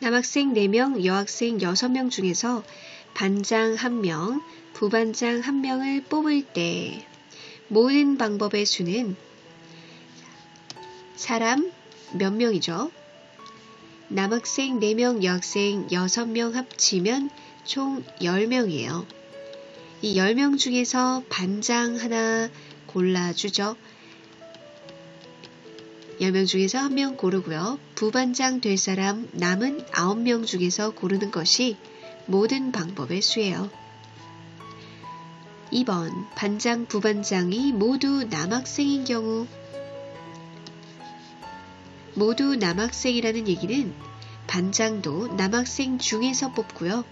남학생 4명, 여학생 6명 중에서 반장 1명, 부반장 1명을 뽑을 때 모든 방법의 수는 사람 몇 명이죠? 남학생 4명, 여학생 6명 합치면 총 10명이에요. 이 10명 중에서 반장 하나 골라주죠. 10명 중에서 한 명 고르고요. 부반장 될 사람 남은 9명 중에서 고르는 것이 모든 방법의 수예요. 2번 반장, 부반장이 모두 남학생인 경우 모두 남학생이라는 얘기는 반장도 남학생 중에서 뽑고요.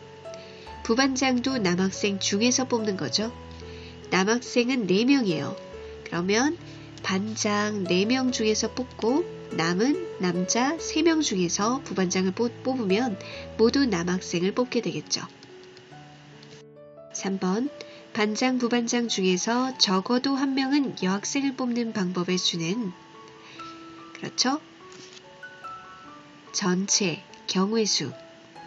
부반장도 남학생 중에서 뽑는 거죠. 남학생은 4명이에요. 그러면 반장 4명 중에서 뽑고 남은 남자 3명 중에서 부반장을 뽑으면 모두 남학생을 뽑게 되겠죠. 3번 반장, 부반장 중에서 적어도 한 명은 여학생을 뽑는 방법의 수는 그렇죠? 전체 경우의 수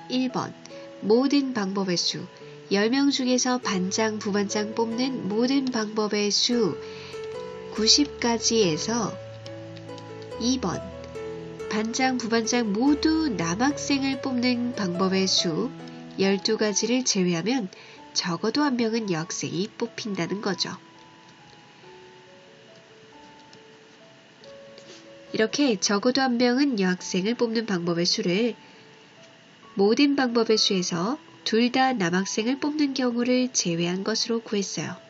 1번 모든 방법의 수 10명 중에서 반장, 부반장 뽑는 모든 방법의 수 90가지에서 2번 반장, 부반장 모두 남학생을 뽑는 방법의 수 12가지를 제외하면 적어도 한 명은 여학생이 뽑힌다는 거죠. 이렇게 적어도 한 명은 여학생을 뽑는 방법의 수를 모든 방법의 수에서 둘 다 남학생을 뽑는 경우를 제외한 것으로 구했어요.